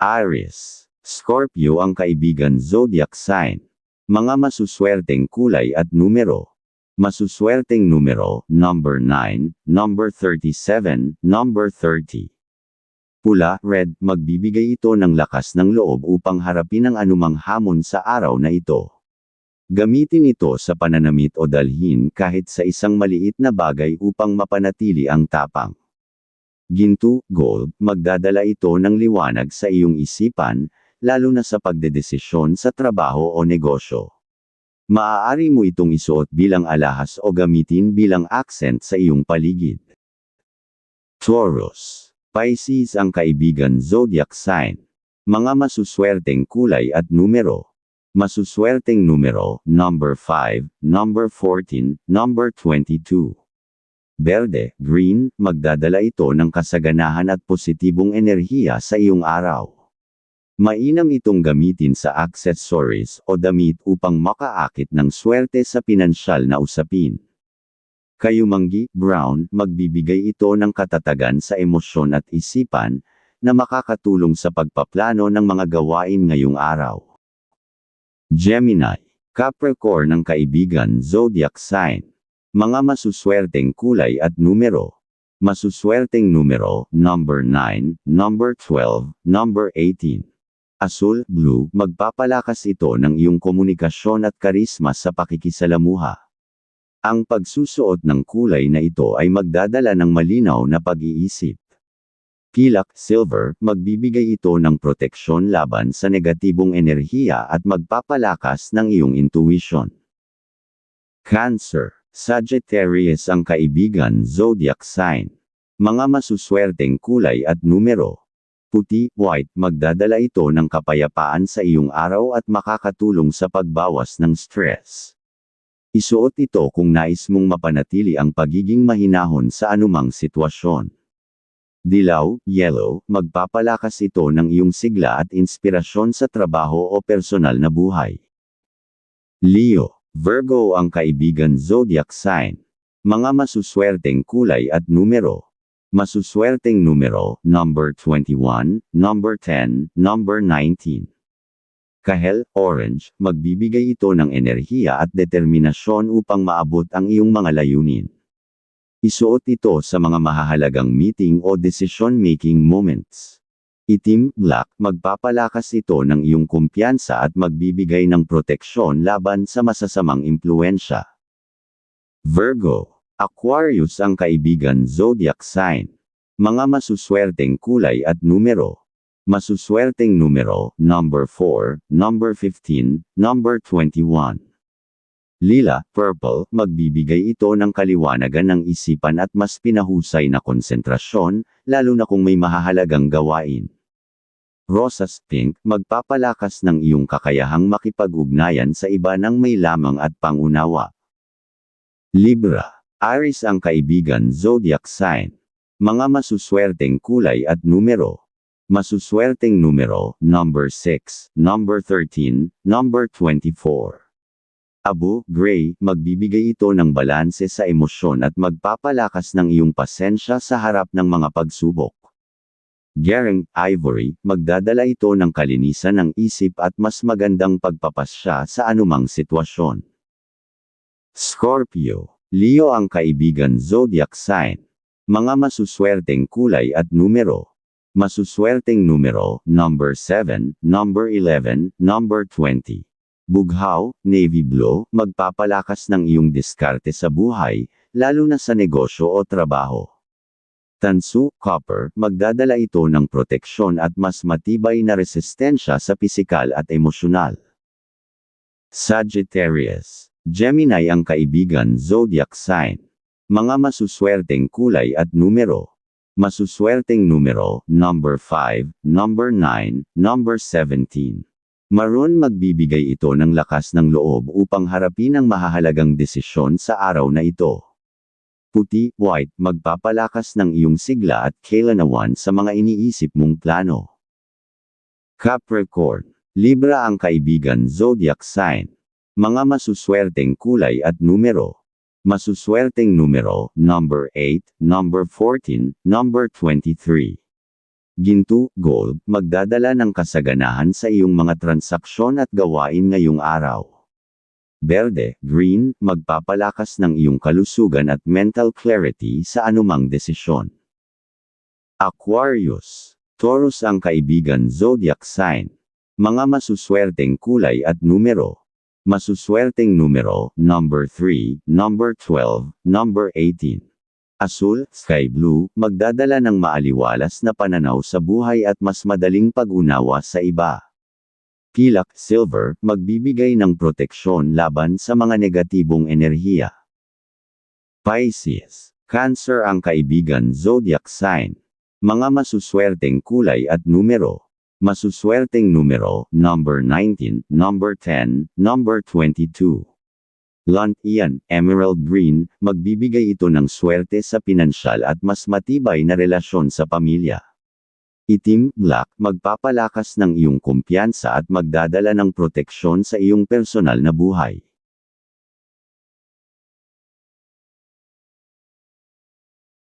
Aries. Scorpio ang kaibigan zodiac sign. Mga masuswerteng kulay at numero. Masuswerteng numero, number 9, number 37, number 30. Pula, red, magbibigay ito ng lakas ng loob upang harapin ang anumang hamon sa araw na ito. Gamitin ito sa pananamit o dalhin kahit sa isang maliit na bagay upang mapanatili ang tapang. Ginto, gold, magdadala ito ng liwanag sa iyong isipan, lalo na sa pagdedesisyon sa trabaho o negosyo. Maaari mo itong isuot bilang alahas o gamitin bilang accent sa iyong paligid. Taurus. Pisces ang kaibigan zodiac sign. Mga masuswerteng kulay at numero. Masuswerteng numero, number 5, number 14, number 22. Berde, green, magdadala ito ng kasaganahan at positibong enerhiya sa iyong araw. Mainam itong gamitin sa accessories o damit upang makaakit ng swerte sa pinansyal na usapin. Kayumanggi, brown, magbibigay ito ng katatagan sa emosyon at isipan, na makakatulong sa pagpaplano ng mga gawain ngayong araw. Gemini, Capricorn ng kaibigan zodiac sign. Mga masuswerteng kulay at numero. Masuswerteng numero, number 9, number 12, number 18. Asul, blue, magpapalakas ito ng iyong komunikasyon at karisma sa pakikisalamuha. Ang pagsusuot ng kulay na ito ay magdadala ng malinaw na pag-iisip. Pilak, silver, magbibigay ito ng proteksyon laban sa negatibong enerhiya at magpapalakas ng iyong intuition. Cancer, Sagittarius ang kaibigan zodiac sign. Mga masuswerteng kulay at numero puti, white, magdadala ito ng kapayapaan sa iyong araw at makakatulong sa pagbawas ng stress. Isuot ito kung nais mong mapanatili ang pagiging mahinahon sa anumang sitwasyon. Dilaw, yellow, magpapalakas ito ng iyong sigla at inspirasyon sa trabaho o personal na buhay. Leo, Virgo ang kaibigan zodiac sign. Mga masuswerteng kulay at numero. Masuswerteng numero, number 21, number 10, number 19. Kahel, orange, magbibigay ito ng enerhiya at determinasyon upang maabot ang iyong mga layunin. Isuot ito sa mga mahahalagang meeting o decision-making moments. Itim, black, magpapalakas ito ng iyong kumpiyansa at magbibigay ng proteksyon laban sa masasamang impluensya. Virgo Aquarius ang kaibigan zodiac sign. Mga masuswerteng kulay at numero. Masuswerteng numero, number 4, number 15, number 21. Lila, purple, magbibigay ito ng kaliwanagan ng isipan at mas pinahusay na konsentrasyon, lalo na kung may mahahalagang gawain. Rosas pink, magpapalakas ng iyong kakayahang makipag-ugnayan sa iba ng may lamang at pangunawa. Libra Aris ang kaibigan zodiac sign. Mga masuswerteng kulay at numero. Masuswerteng numero, number 6, number 13, number 24. Abu, gray, magbibigay ito ng balanse sa emosyon at magpapalakas ng iyong pasensya sa harap ng mga pagsubok. Gering, ivory, magdadala ito ng kalinisan ng isip at mas magandang pagpapasya sa anumang sitwasyon. Scorpio Leo ang kaibigan zodiac sign. Mga masuswerteng kulay at numero. Masuswerteng numero, number 7, number 11, number 20. Bughaw, navy blue, magpapalakas ng iyong diskarte sa buhay, lalo na sa negosyo o trabaho. Tansu, copper, magdadala ito ng proteksyon at mas matibay na resistensya sa pisikal at emosyonal. Sagittarius Gemini ang kaibigan zodiac sign. Mga masuswerteng kulay at numero. Masuswerteng numero, number 5, number 9, number 17. Maroon magbibigay ito ng lakas ng loob upang harapin ang mahahalagang desisyon sa araw na ito. Puti, white, magpapalakas ng iyong sigla at kailanawan sa mga iniisip mong plano. Capricorn, Libra ang kaibigan zodiac sign. Mga masuswerteng kulay at numero. Masuswerteng numero, number 8, number 14, number 23. Ginto, gold, magdadala ng kasaganahan sa iyong mga transaksyon at gawain ngayong araw. Berde, green, magpapalakas ng iyong kalusugan at mental clarity sa anumang desisyon. Aquarius, Taurus ang kaibigan zodiac sign. Mga masuswerteng kulay at numero. Masuswerteng numero, number 3, number 12, number 18. Asul, sky blue, magdadala ng maaliwalas na pananaw sa buhay at mas madaling pag-unawa sa iba. Pilak, silver, magbibigay ng proteksyon laban sa mga negatibong enerhiya. Pisces, Cancer ang kaibigan zodiac sign. Mga masuswerteng kulay at numero. Masuswerteng numero, number 19, number 10, number 22. Lunt iyan, emerald green, magbibigay ito ng swerte sa pinansyal at mas matibay na relasyon sa pamilya. Itim, black, magpapalakas ng iyong kumpiyansa at magdadala ng proteksyon sa iyong personal na buhay.